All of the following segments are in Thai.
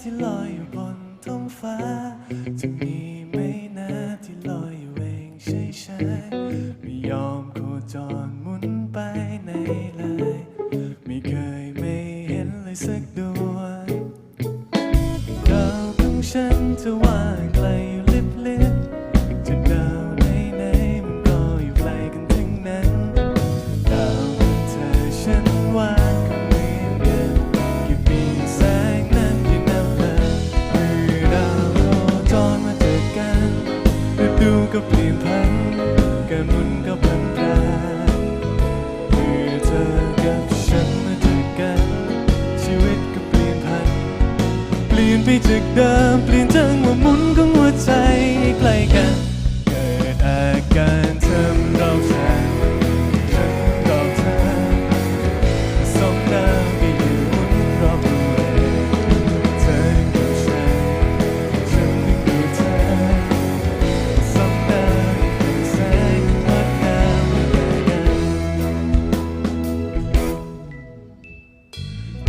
ที่ลอยอยู่บนท้องฟ้าจะมีไหม ก็เปลี่ยนพันการมุนก็พันแปรเมื่อเธอกับฉันมาเจอกัน ชีวิตก็เปลี่ยนพัน เปลี่ยนไปจากเดิมเปลี่ยน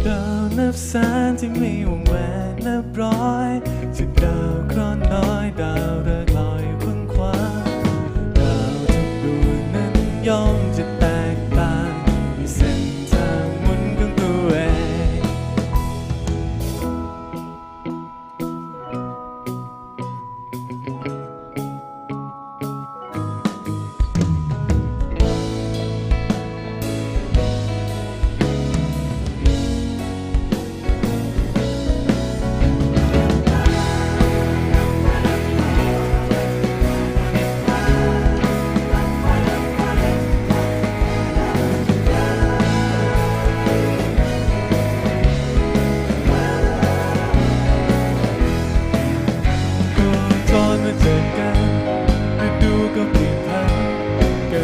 Love love signs in me when abroad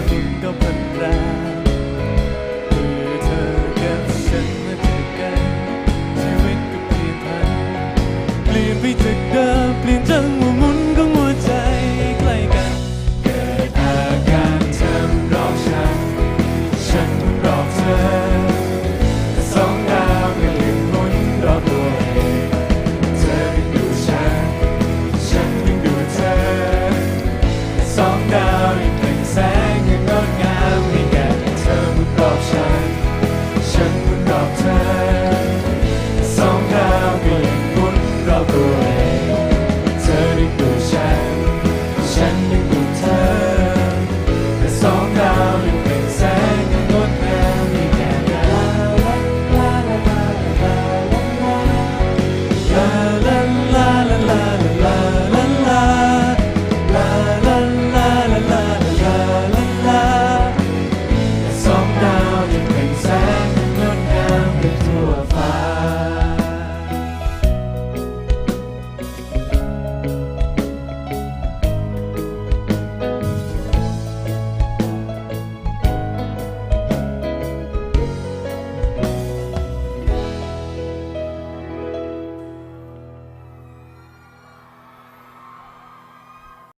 ลิ้นก็พันแรงเมื่อเธอกับฉันมาเจอกันชีวิตก็เปลี่ยนไปเปลี่ยนไปจากเดิมเปลี่ยนจังหวะ